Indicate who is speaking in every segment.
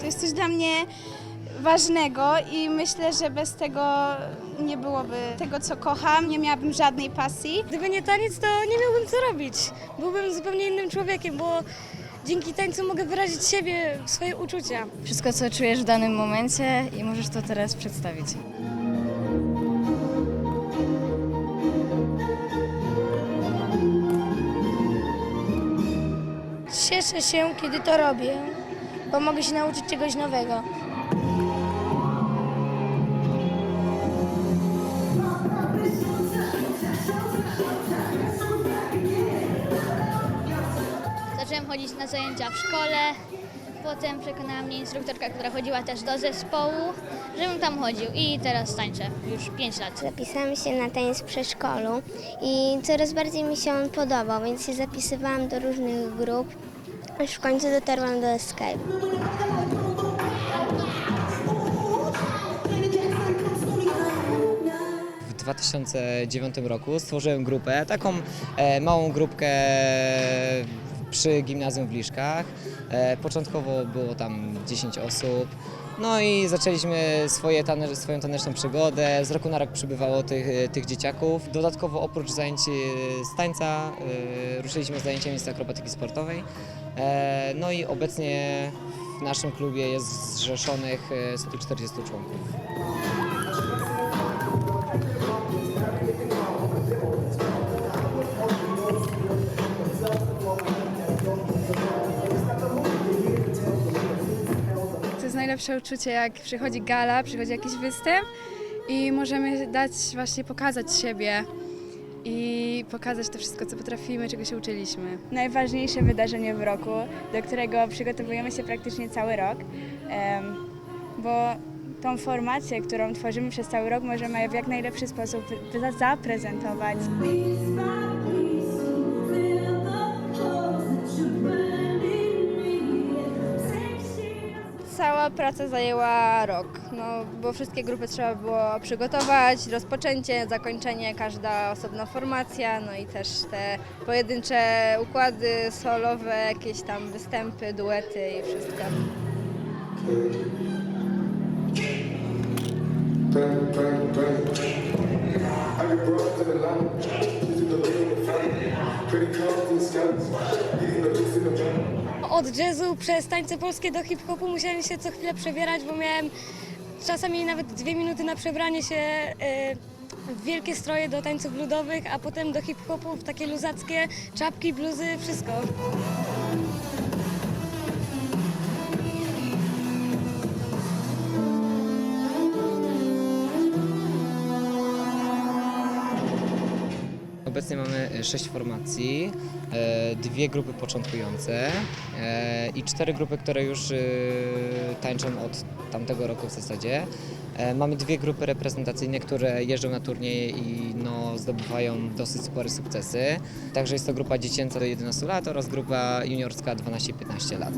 Speaker 1: To jest coś dla mnie ważnego i myślę, że bez tego nie byłoby tego, co kocham, nie miałabym żadnej pasji.
Speaker 2: Gdyby nie taniec, to nie miałbym co robić. Byłbym zupełnie innym człowiekiem, bo dzięki tańcu mogę wyrazić siebie, swoje uczucia.
Speaker 3: Wszystko, co czujesz w danym momencie i możesz to teraz przedstawić.
Speaker 2: Cieszę się, kiedy to robię, bo mogę się nauczyć czegoś nowego.
Speaker 4: Zacząłem chodzić na zajęcia w szkole. Potem przekonała mnie instruktorka, która chodziła też do zespołu, żebym tam chodził. I teraz tańczę już 5 lat.
Speaker 5: Zapisałam się na taniec w przedszkolu i coraz bardziej mi się on podobał, więc się zapisywałam do różnych grup, aż w końcu dotarłam do Escape.
Speaker 6: W 2009 roku stworzyłem grupę, taką e, małą grupkę przy gimnazjum w Liszkach. E, początkowo było tam 10 osób. No i zaczęliśmy swoje swoją taneczną przygodę. Z roku na rok przybywało tych, tych dzieciaków. Dodatkowo oprócz zajęć e, z tańca e, ruszyliśmy z zajęciami z akrobatyki sportowej. No i obecnie w naszym klubie jest zrzeszonych e, 140 członków.
Speaker 7: Najlepsze uczucie, jak przychodzi gala, przychodzi jakiś występ i możemy dać, właśnie pokazać siebie i pokazać to wszystko, co potrafimy, czego się uczyliśmy.
Speaker 1: Najważniejsze wydarzenie w roku, do którego przygotowujemy się praktycznie cały rok, bo tą formację, którą tworzymy przez cały rok, możemy w jak najlepszy sposób za- zaprezentować.
Speaker 8: Cała praca zajęła rok, no, bo wszystkie grupy trzeba było przygotować, rozpoczęcie, zakończenie, każda osobna formacja, no i też te pojedyncze układy solowe, jakieś tam występy, duety i wszystko.
Speaker 2: Od jazzu przez tańce polskie do hip-hopu musiałem się co chwilę przebierać, bo miałem czasami nawet dwie minuty na przebranie się e, w wielkie stroje do tańców ludowych, a potem do hip-hopu w takie luzackie czapki, bluzy, wszystko.
Speaker 6: Obecnie mamy e, sześć formacji, e, dwie grupy początkujące e, i cztery grupy, które już tańczą od tamtego roku w zasadzie. Mamy dwie grupy reprezentacyjne, które jeżdżą na turnieje i no, zdobywają dosyć spore sukcesy. Także jest to grupa dziecięca do 11 lat oraz grupa juniorska 12-15 lat.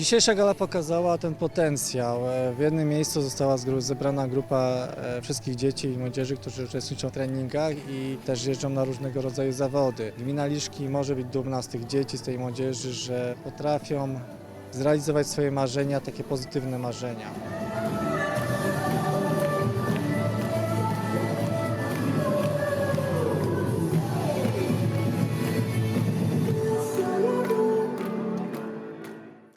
Speaker 9: Dzisiejsza gala pokazała ten potencjał. E, W jednym miejscu została zebrana grupa e, wszystkich dzieci i młodzieży, którzy uczestniczą w treningach i też jeżdżą na różnego rodzaju zawody. Gmina Liszki może być dumna z tych dzieci, z tej młodzieży, że potrafią zrealizować swoje marzenia, takie pozytywne marzenia.